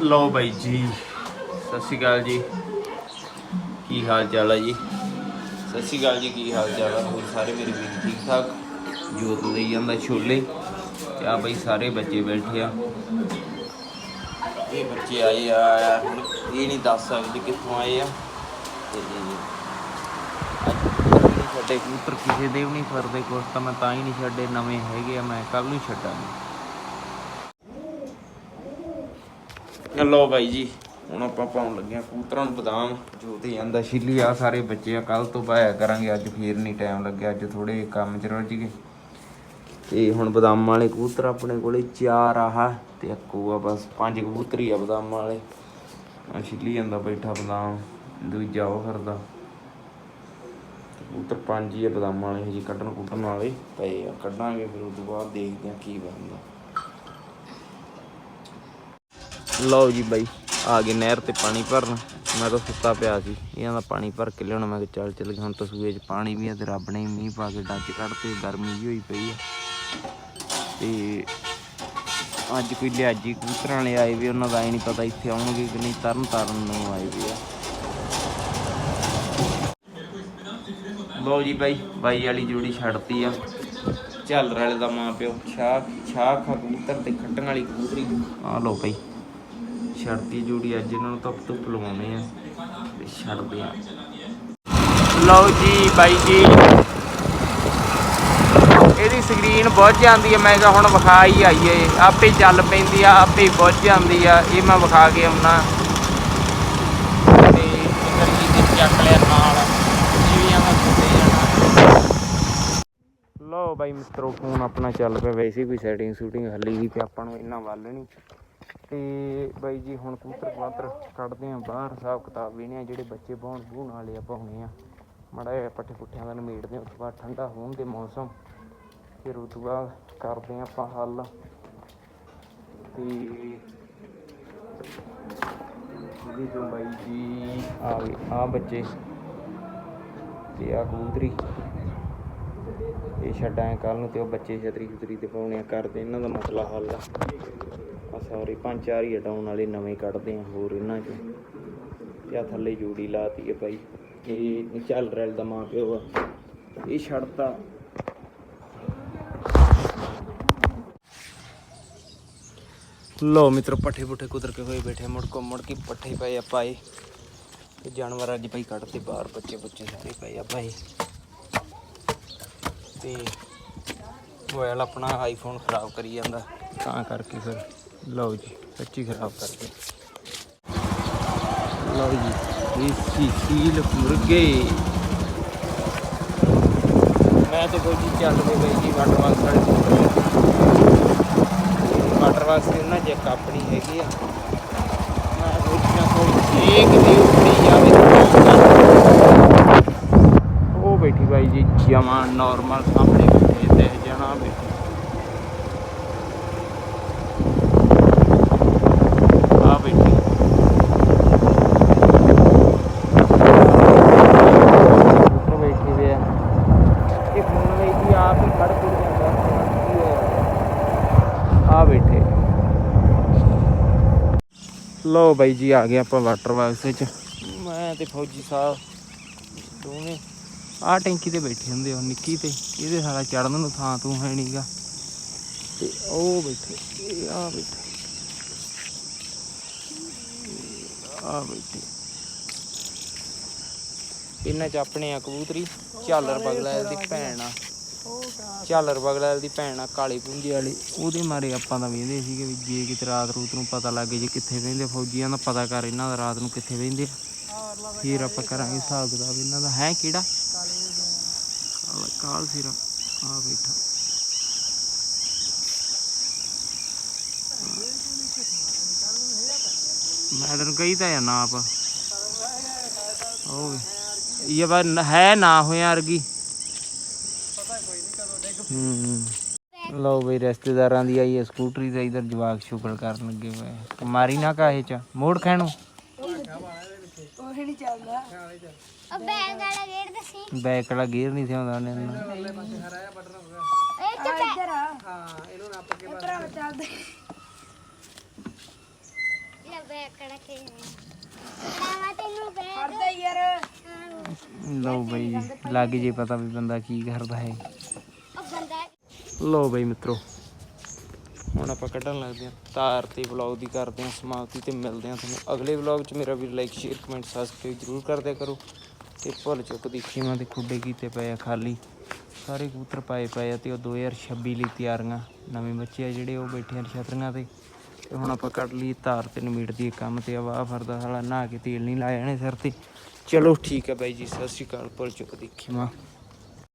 ਲਓ ਬਾਈ ਜੀ ਸਤਿ ਸ਼੍ਰੀ ਅਕਾਲ ਜੀ। ਕੀ ਹਾਲ ਚਾਲ ਹੈ ਜੀ? ਸਤਿ ਸ਼੍ਰੀ ਅਕਾਲ ਜੀ ਕੀ ਹਾਲ ਚਾਲ ਹੈ ਹੋਰ ਸਾਰੇ ਮੇਰੇ ਵੀਰ ਠੀਕ ਠਾਕ? ਜੋਤ ਲਈ ਜਾਂਦਾ ਛੋਲੇ। ਤੇ ਆ ਬਈ ਸਾਰੇ ਬੱਚੇ ਬੈਠੇ ਆ। ਇਹ ਬੱਚੇ ਆਏ ਆ ਹੁਣ ਇਹ ਨਹੀਂ ਦੱਸ ਸਕਦੇ ਕਿੱਥੋਂ ਆਏ ਆ। ਤੇ ਛੱਡੇ ਕਬੂਤਰ ਕਿਸੇ ਦੇ ਵੀ ਨਹੀਂ ਫਰਦੇ ਕੁਛ ਤਾਂ ਮੈਂ ਤਾਂ ਹੀ ਨਹੀਂ ਛੱਡੇ ਨਵੇਂ ਹੈਗੇ ਆ ਮੈਂ ਕੱਲ ਨੂੰ ਛੱਡਾਂਗਾ। ਲੋ ਬਾਈ ਜੀ, ਹੁਣ ਆਪਾਂ ਪਾਉਣ ਲੱਗੇ ਆ ਕੂਤਰਾਂ ਨੂੰ ਬਦਾਮ। ਜੋ ਤੇ ਜਾਂਦਾ ਛਿੱਲੀ ਆ ਸਾਰੇ ਬੱਚੇ ਆ ਕੱਲ ਤੋਂ ਪਾਇਆ ਕਰਾਂਗੇ, ਅੱਜ ਫੇਰ ਨਹੀਂ ਟਾਈਮ ਲੱਗਿਆ, ਅੱਜ ਥੋੜੇ ਕੰਮ ਚ ਰੁੱਝ ਗਏ। ਤੇ ਹੁਣ ਬਦਾਮ ਵਾਲੇ ਕਬੂਤਰ ਆਪਣੇ ਕੋਲੇ ਚਾਰ ਆਹ ਤੇ ਇੱਕ ਉਹ ਆ, ਬਸ ਪੰਜ ਕਬੂਤਰ ਹੀ ਆ ਬਦਾਮ ਵਾਲੇ। ਆ ਛਿੱਲੀ ਜਾਂਦਾ ਬੈਠਾ ਬਦਾਮ, ਦੂਜਾ ਉਹ ਫਿਰਦਾ। ਕਬੂਤਰ ਪੰਜ ਹੀ ਆ ਬਦਾਮ ਵਾਲੇ, ਹਜੇ ਕੱਢਣ ਕੁੱਟਣ ਵਾਲੇ ਪਏ ਆ, ਕੱਢਾਂਗੇ ਫਿਰ ਉਸ ਤੋਂ ਬਾਅਦ ਦੇਖਦੇ ਆ ਕੀ ਬਣਦਾ। ਲਓ ਜੀ ਬਾਈ, ਆ ਗਏ ਨਹਿਰ ਤੇ ਪਾਣੀ ਭਰਨ। ਮੈਂ ਤਾਂ ਸੁੱਤਾ ਪਿਆ ਸੀ, ਇਹਨਾਂ ਦਾ ਪਾਣੀ ਭਰ ਕੇ ਲਿਆਉਣਾ। ਮੈਂ ਕਿਹਾ ਚੱਲ ਚੱਲ ਗਿਆ ਹੁਣ ਸੂਏ 'ਚ ਪਾਣੀ ਵੀ ਆ ਤੇ ਰੱਬ ਨੇ ਮੀਂਹ ਪਾ ਕੇ ਡੱਜ ਕੱਢਤੇ, ਗਰਮੀ ਜਿਹੀ ਹੋਈ ਪਈ ਆ। ਤੇ ਅੱਜ ਕੋਈ ਲਿਆਜੀ ਕਬੂਤਰਾਂ ਵਾਲੇ ਆਏ ਵੀ, ਉਹਨਾਂ ਦਾ ਹੀ ਨਹੀਂ ਪਤਾ ਇੱਥੇ ਆਉਣਗੇ ਕਿ ਨਹੀਂ ਤਰਨ ਤਾਰਨ ਨੂੰ ਆਏ ਵੀ ਆ। ਲਓ ਜੀ ਬਾਈ ਬਾਈ ਵਾਲੀ ਜੋੜੀ ਛੱਡਤੀ ਆ। ਝਾਲਰ ਵਾਲੇ ਦਾ ਮਾਂ ਪਿਓ ਛਾਹ ਛਾ ਖਾ ਕਬੂਤਰ ਤੇ ਖੱਟਣ ਵਾਲੀ ਕਬੂਤਰੀ। ਆ ਲਓ ਬਾਈ। ਛੱਡਤੀ ਜੋੜੀ ਅੱਜ ਇਹਨਾਂ ਨੂੰ ਧੁੱਪ ਧੁੱਪ ਲਵਾਉਣੇ ਆ ਤੇ ਛੱਡਦੇ ਆ। ਲਓ ਜੀ ਬਾਈ ਜੀ। ਇਹਦੀ ਸਕਰੀਨ ਬੁੱਝ ਜਾਂਦੀ ਹੈ ਮੈਂ ਕਿਹਾ ਹੁਣ ਵਿਖਾ ਹੀ ਆਈਏ। ਆਪੇ ਚੱਲ ਪੈਂਦੀ ਆ, ਆਪੇ ਬੁੱਝ ਜਾਂਦੀ ਆ। ਇਹ ਮੈਂ ਵਿਖਾ ਕੇ ਆਉਣਾ ਤੇ ਇਧਰ ਜੀ ਚੱਕ ਲਿਆ ਨਾਲ। ਜੀਵੀਆਂ ਦਾ ਸੁੱਤੇ ਜਾਣਾ ਲੋ ਬਾਈ ਮਿੱਤਰੋ, ਫੋਨ ਆਪਣਾ ਚੱਲ ਪਿਆ। ਵੈਸੇ ਕੋਈ ਸੈਟਿੰਗ ਸ਼ੂਟਿੰਗ ਹੱਲੀ ਨਹੀਂ ਤੇ ਆਪਾਂ ਨੂੰ ਇੰਨਾ ਵੱਲ ਨਹੀਂ। ਤੇ ਬਾਈ ਜੀ, ਹੁਣ ਕਬੂਤਰ ਕਬੂਤਰ ਕੱਢਦੇ ਆ ਬਾਹਰ। ਹਿਸਾਬ ਕਿਤਾਬ ਵੀ ਆ, ਜਿਹੜੇ ਬੱਚੇ ਬਾਉਣ ਬੂਣ ਵਾਲੇ ਆਪਾਂ ਪਾਉਣੇ ਆ। ਮੜਾ ਜਿਹਾ ਪੱਠੇ ਪੁੱਠਿਆਂ ਦਾ ਨਿਮੇੜਦੇ ਆ ਉਸ ਤੋਂ ਬਾਅਦ ਠੰਡਾ ਹੋਣ ਦੇ ਮੌਸਮ। ਫਿਰ ਉਸ ਤੋਂ ਬਾਅਦ ਕਰਦੇ ਆ ਆਪਾਂ ਹੱਲ। ਤੇ ਇਹਦੇ ਤੋਂ ਬਾਈ ਜੀ, ਆ ਗਏ, ਆ ਬੱਚੇ। ਤੇ ਆ ਕਬੂਤਰੀ। ਇਹ ਛੱਡਾਂ ਕੱਲ ਨੂੰ ਤੇ ਉਹ ਬੱਚੇ ਛਤਰੀ ਛਤਰੀ ਤੇ ਪਾਉਣੇ ਆ, ਕਰਦੇ ਇਹਨਾਂ ਦਾ ਮਸਲਾ ਹੱਲ। ਆ ਆ ਸਾਰੇ, ਪੰਜ ਚਾਰ ਹੀ ਹਟਾਉਣ ਵਾਲੇ, ਨਵੇਂ ਕੱਢਦੇ ਆ ਹੋਰ ਇਹਨਾਂ ਚੋਂ। ਤੇ ਆ ਥੱਲੇ ਜੂੜੀ ਲਾਤੀ ਹੈ ਭਾਈ। ਇਹ ਚੱਲ ਰੈਲ ਦਾ ਮਾਂ ਪਿਓ ਆ। ਇਹ ਛੱਡਤਾ। ਲੋ ਮਿੱਤਰੋ ਪੱਠੇ ਪੁੱਠੇ ਕੁਦਰ ਕੇ ਹੋਏ ਬੈਠੇ ਮੁੜ ਕੋ ਮੁੜ ਕੇ ਪੱਠੇ ਪਏ ਆ ਪਾਏ ਤੇ ਜਾਨਵਰ ਅੱਜ ਭਾਈ ਕੱਢਦੇ ਬਾਹਰ ਬੱਚੇ ਬੱਚੇ ਸਾਰੇ ਪਏ ਆ ਭਾਈ। ਤੇ ਮੋਬਾਈਲ ਆਪਣਾ ਆਈਫੋਨ ਖਰਾਬ ਕਰੀ ਜਾਂਦਾ। ਤਾਂ ਕਰਕੇ ਫਿਰ ਲਓ ਜੀ ਸੱਚੀ ਖਰਾਬ ਕਰ ਗਿਆ ਲਓ ਜੀ ਇਹ ਸੀ ਸੀਲ ਮੁਰਗੇ ਮੈਂ ਤੇ ਕੋਈ ਚੀਜ਼ ਚੱਲ ਕੇ ਗਈ ਜੀ ਵਾਟਰ ਵਾਲ ਸਾਡੇ ਵਾਟਰ ਵਾਲ ਸੀ ਉਹਨਾਂ ਚ ਇੱਕ ਆਪਣੀ ਹੈਗੀ ਆ ਮੈਂ ਸੋਚਿਆ ਕੋਈ ਇੱਕ ਦੀ ਉੱਪਰੀ ਜਾਵੇ ਉਹ ਬੈਠੀ ਬਾਈ ਜੀ ਜਮਾ ਨਾਰਮਲ ਸਾਹਮਣੇ ਬੈਠੇ ਤੇ ਜਣਾ ਬੈਠੀ ਆ ਬੈਠੀ ਉੱਪਰ ਬੈਠੀ ਵੀ ਆ ਇਹ ਫੋਨ ਵਿੱਚ ਹੀ ਆਪ ਹੀ ਖੜ ਕੇ ਜਾਂਦਾ ਕੀ ਹੋਇਆ ਆ ਬੈਠੇ। ਲੋ ਬਾਈ ਜੀ, ਆ ਗਏ ਆਪਾਂ ਵਾਟਰ ਬਾਕਸ ਵਿੱਚ। ਮੈਂ ਤੇ ਫੌਜੀ ਸਾਹਿਬ, ਦੋਵੇਂ। ਆਹ ਟੈਂਕੀ ਤੇ ਬੈਠੇ ਹੁੰਦੇ ਉਹ ਨਿੱਕੀ ਤੇ। ਇਹਦੇ ਸਾਰਾ ਚੜਨ ਨੂੰ ਥਾਂ ਤੂੰ ਹੈ ਨਹੀਂਗਾ ਤੇ ਉਹ ਬੈਠੇ, ਇਹ ਆ ਬੈਠੇ। ਆ ਬੈਠੇ। ਇਹਨਾਂ ਚ ਆਪਣੇ ਆ ਕਬੂਤਰੀ, ਝਾਲਰ ਬਗਲਾ ਦੀ ਭੈਣ ਆ। ਝਾਲਰ ਬਗਲਾ ਦੀ ਭੈਣ ਆ, ਕਾਲੀ ਪੁੰਜੀ ਵਾਲੀ। ਉਹਦੇ ਮਾਰੇ ਆਪਾਂ ਤਾਂ ਵੇਂਦੇ ਸੀਗੇ ਵੀ ਜੇ ਕਿਤੇ ਰਾਤ ਰੂਤ ਨੂੰ ਪਤਾ ਲੱਗ ਜੇ ਕਿੱਥੇ ਵਹਿੰਦੇ ਫੌਜੀਆਂ ਦਾ, ਪਤਾ ਕਰ ਇਹਨਾਂ ਦਾ ਰਾਤ ਨੂੰ ਕਿੱਥੇ ਵਹਿੰਦੇ ਆ। ਫਿਰ ਆਪਾਂ ਕਰਾਂਗੇ ਹਿਸਾਬ ਕਿਤਾਬ ਇਹਨਾਂ ਦਾ। ਹੈ ਕਿਹੜਾ? ਕਾਲ- ਕਾਲ ਸਿਰਾ। ਆ ਬੈਠਾ। ਮੈਂ ਤੈਨੂੰ ਕਹੀ ਤਾਂ ਆ ਨਾ ਆਪ ਉਹ ਇਹ ਬਾ ਹੈ ਨਾ ਹੋਇਆ ਅਰਗੀ ਹੂੰ। ਲਓ ਬਈ ਰਿਸ਼ਤੇਦਾਰਾਂ ਦੀ ਆਈ ਹੈ ਸਕੂਟਰੀ ਤੇ ਇਧਰ ਜਵਾਕ ਸ਼ੁਕਰ ਕਰਨ ਲੱਗੇ ਹੋਏ। ਮਾਰੀ ਨਾ ਕਾਹੇ ਚ। ਮੋੜ ਖੈਣੋ। ਉਹ ਬੈਗ ਵਾਲਾ ਗੇਟ ਦੱਸੀ ਬੈਕ ਵਾਲਾ ਗੇਅਰ ਨਹੀਂ ਸੀ ਆਉਂਦਾ ਉਹਨੇ ਨੂੰ। ਇਹ ਚ ਇੱਧਰ ਆ। ਹਾਂ ਇਹਨੂੰ ਨੱਪ ਕੇ ਬਸ ਚੱਲਦੇ ਬੈਗ ਕੜਾ ਕੇ ਲਾਵਾ ਤੈਨੂੰ ਬੈਗ ਕਰਦੇ ਯਾਰ। ਲਓ ਬਈ ਜੀ ਲੱਗ ਜੇ ਪਤਾ ਵੀ ਬੰਦਾ ਕੀ ਕਰਦਾ ਹੈ। ਉਹ ਲਓ ਬਈ ਮਿੱਤਰੋ। ਹੁਣ ਆਪਾਂ ਕੱਢਣ ਲੱਗਦੇ ਹਾਂ। ਤਾਰ ਤੇ ਵਲੌਗ ਦੀ ਕਰਦੇ ਹਾਂ ਸਮਾਪਤੀ ਤੇ ਮਿਲਦੇ ਹਾਂ ਤੁਹਾਨੂੰ। ਅਗਲੇ ਵਲੌਗ 'ਚ ਮੇਰਾ ਵੀ ਲਾਈਕ ਸ਼ੇਅਰ ਕਮੈਂਟ ਸਬਸਕ੍ਰਾਈਬ ਜ਼ਰੂਰ ਕਰਦਿਆ ਕਰੋ। ਤੇ ਭੁੱਲ ਚੁੱਕ ਦੀ ਖੀਮਾਂ ਦੇ ਖੁੱਡੇ ਕੀਤੇ ਪਏ ਆ ਖਾਲੀ। ਸਾਰੇ ਕਬੂਤਰ ਪਾਏ ਪਏ ਆ ਤੇ ਉਹ 2026 ਲਈ ਤਿਆਰੀਆਂ। ਨਵੇਂ ਬੱਚੇ ਆ ਜਿਹੜੇ, ਉਹ ਬੈਠੇ ਆ ਛਤਰੀਆਂ ਤੇ। ਤੇ ਹੁਣ ਆਪਾਂ ਕੱਢ ਲਈ ਤਾਰ ਤੇ ਨਮੀੜ ਦੀ ਕੰਮ ਤੇ। ਆ ਵਾਹ ਫਰਦਾ ਸਾਲਾ ਨਹਾ ਕੇ ਤੇਲ ਨਹੀਂ ਲਾਇਆ ਨੇ ਸਿਰ ਤੇ। ਚਲੋ ਠੀਕ ਹੈ ਬਾਈ ਜੀ, ਸਤਿ ਸ਼੍ਰੀ ਅਕਾਲ। ਭੁੱਲ ਚੁੱਕ ਦੀ ਖੀਮਾਂ।